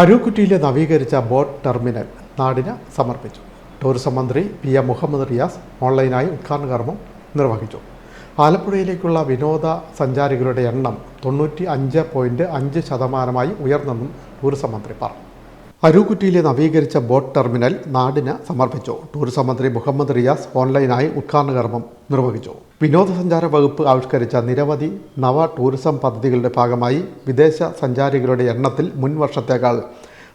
അരൂക്കുറ്റിയിലെ നവീകരിച്ച boat terminal നാടിന് സമർപ്പിച്ചു. ടൂറിസം മന്ത്രി പി എം മുഹമ്മദ് റിയാസ് ഓൺലൈനായി ഉദ്ഘാടന കർമ്മം നിർവഹിച്ചു. ആലപ്പുഴയിലേക്കുള്ള വിനോദ സഞ്ചാരികളുടെ എണ്ണം തൊണ്ണൂറ്റി അഞ്ച് പോയിന്റ് അഞ്ച് ശതമാനമായി ഉയർന്നെന്നും ടൂറിസം മന്ത്രി പറഞ്ഞു. അരൂക്കുറ്റിയിലെ നവീകരിച്ച ബോട്ട് ടെർമിനൽ നാടിന് സമർപ്പിച്ചു. ടൂറിസം മന്ത്രി മുഹമ്മദ് റിയാസ് ഓൺലൈനായി ഉദ്ഘാടന കർമ്മം നിർവഹിച്ചു. വിനോദസഞ്ചാര വകുപ്പ് ആവിഷ്കരിച്ച നിരവധി നവ ടൂറിസം പദ്ധതികളുടെ ഭാഗമായി വിദേശ സഞ്ചാരികളുടെ എണ്ണത്തിൽ മുൻ വർഷത്തേക്കാൾ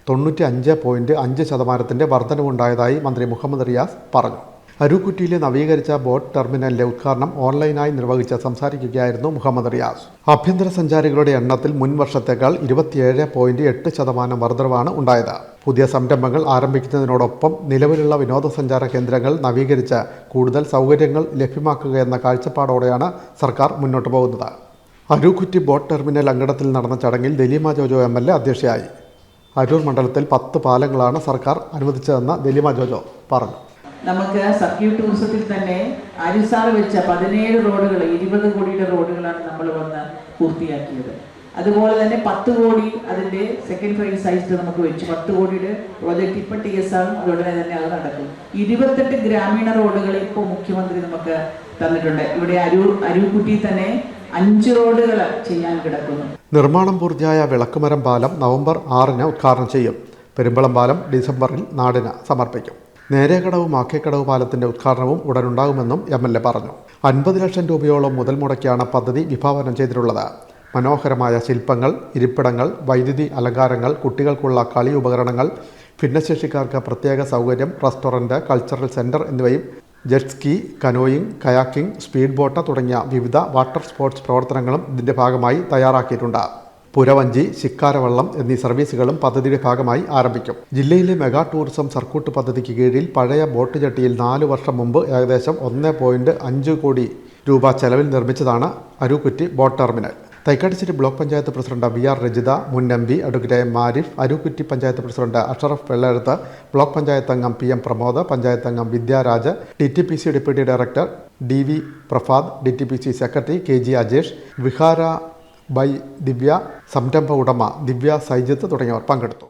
തൊണ്ണൂറ്റി അഞ്ച് പോയിന്റ് അഞ്ച് ശതമാനത്തിന്റെ വർധനവുണ്ടായതായി മന്ത്രി മുഹമ്മദ് റിയാസ് പറഞ്ഞു. അരൂക്കുറ്റിയിലെ നവീകരിച്ച ബോട്ട് ടെർമിനലിന്റെ ഉദ്ഘാടനം ഓൺലൈനായി നിർവഹിച്ച് സംസാരിക്കുകയായിരുന്നു മുഹമ്മദ് റിയാസ്. ആഭ്യന്തര സഞ്ചാരികളുടെ എണ്ണത്തിൽ മുൻ വർഷത്തേക്കാൾ ഇരുപത്തിയേഴ് പോയിന്റ് എട്ട് ശതമാനം വർധനവാണ് ഉണ്ടായത്. പുതിയ സംരംഭങ്ങൾ ആരംഭിക്കുന്നതിനോടൊപ്പം നിലവിലുള്ള വിനോദസഞ്ചാര കേന്ദ്രങ്ങൾ നവീകരിച്ച് കൂടുതൽ സൗകര്യങ്ങൾ ലഭ്യമാക്കുക എന്ന കാഴ്ചപ്പാടോടെയാണ് സർക്കാർ മുന്നോട്ട് പോകുന്നത്. അരൂക്കുറ്റി ബോട്ട് ടെർമിനൽ അങ്കണത്തിൽ നടന്ന ചടങ്ങിൽ Dalima Jojo M L A അധ്യക്ഷയായി. അരൂർ മണ്ഡലത്തിൽ പത്ത് പാലങ്ങളാണ് സർക്കാർ അനുവദിച്ചതെന്ന് ദലീമ ജോജോ പറഞ്ഞു. നമുക്ക് സർക്യൂട്ട് ടൂറിസത്തിൽ തന്നെ അരിസാർ വെച്ച പതിനേഴ് റോഡുകൾ ഇരുപത് കോടിയുടെ റോഡുകളാണ് നമ്മൾ വന്ന് പൂർത്തിയാക്കിയത്. അതുപോലെ തന്നെ പത്ത് കോടി അതിന്റെ സെക്കൻഡ് ഫേസ് ആയിട്ട് നമുക്ക് വെച്ചു. പത്ത് കോടിയുടെ പ്രോജക്റ്റ് ഇപ്പം ടി എസ് ആറും അതുടനെ തന്നെ അത് നടക്കും ഇരുപത്തെട്ട് ഗ്രാമീണ റോഡുകൾ ഇപ്പോൾ മുഖ്യമന്ത്രി നമുക്ക് തന്നിട്ടുണ്ട്. ഇവിടെ അരൂർ അരൂക്കുട്ടി തന്നെ അഞ്ച് റോഡുകൾ ചെയ്യാൻ കിടക്കുന്നു. നിർമ്മാണം പൂർത്തിയായ വിളക്കുമരം പാലം നവംബർ ആറിന് ഉദ്ഘാടനം ചെയ്യും. പെരുമ്പളം പാലം ഡിസംബറിൽ നാടിന് സമർപ്പിക്കും. നേരേക്കടവ് മാക്കേക്കടവ് പാലത്തിന്റെ ഉദ്ഘാടനവും ഉടനുണ്ടാകുമെന്നും എം എൽ എ പറഞ്ഞു. അൻപത് ലക്ഷം രൂപയോളം മുതൽ മുടക്കിയാണ് പദ്ധതി വിഭാവനം ചെയ്തിട്ടുള്ളത്. മനോഹരമായ ശില്പങ്ങൾ ഇരിപ്പിടങ്ങൾ വൈദ്യുതി അലങ്കാരങ്ങൾ കുട്ടികൾക്കുള്ള കളി ഉപകരണങ്ങൾ ഭിന്നശേഷിക്കാർക്ക് പ്രത്യേക സൗകര്യം റെസ്റ്റോറന്റ് കൾച്ചറൽ സെന്റർ എന്നിവയും jetski canoeing kayaking speed boat തുടങ്ങിയ വിവിധ വാട്ടർ സ്പോർട്സ് പ്രവർത്തനങ്ങളും ഇതിന്റെ ഭാഗമായി തയ്യാറാക്കിയിട്ടുണ്ട്. പുരവഞ്ചി ശിക്കാരവള്ളം എന്നീ സർവീസുകളും പദ്ധതിയുടെ ഭാഗമായി ആരംഭിക്കും. ജില്ലയിലെ മെഗാ ടൂറിസം സർക്യൂട്ട് പദ്ധതിക്ക് കീഴിൽ പഴയ ബോട്ട് ജട്ടിയിൽ നാല് വർഷം മുമ്പ് ഏകദേശം ഒന്ന് പോയിന്റ് അഞ്ച് കോടി രൂപ ചെലവിൽ നിർമ്മിച്ചതാണ് Arukutty boat terminal. Thaikkattussery block panchayat president V R Rajitha മുൻ M P advocate M Marif Arukutty panchayat president Ashraf Vellezhuthu block panchayat അംഗം പി എം പ്രമോദ് പഞ്ചായത്ത് അംഗം Vidyaraj D T P C deputy director D V Prasad D T P C secretary K G Ajesh Vihara by Divya സംരംഭ ഉടമ ദിവ്യ സൈജിത്ത് തുടങ്ങിയവർ പങ്കെടുത്തു.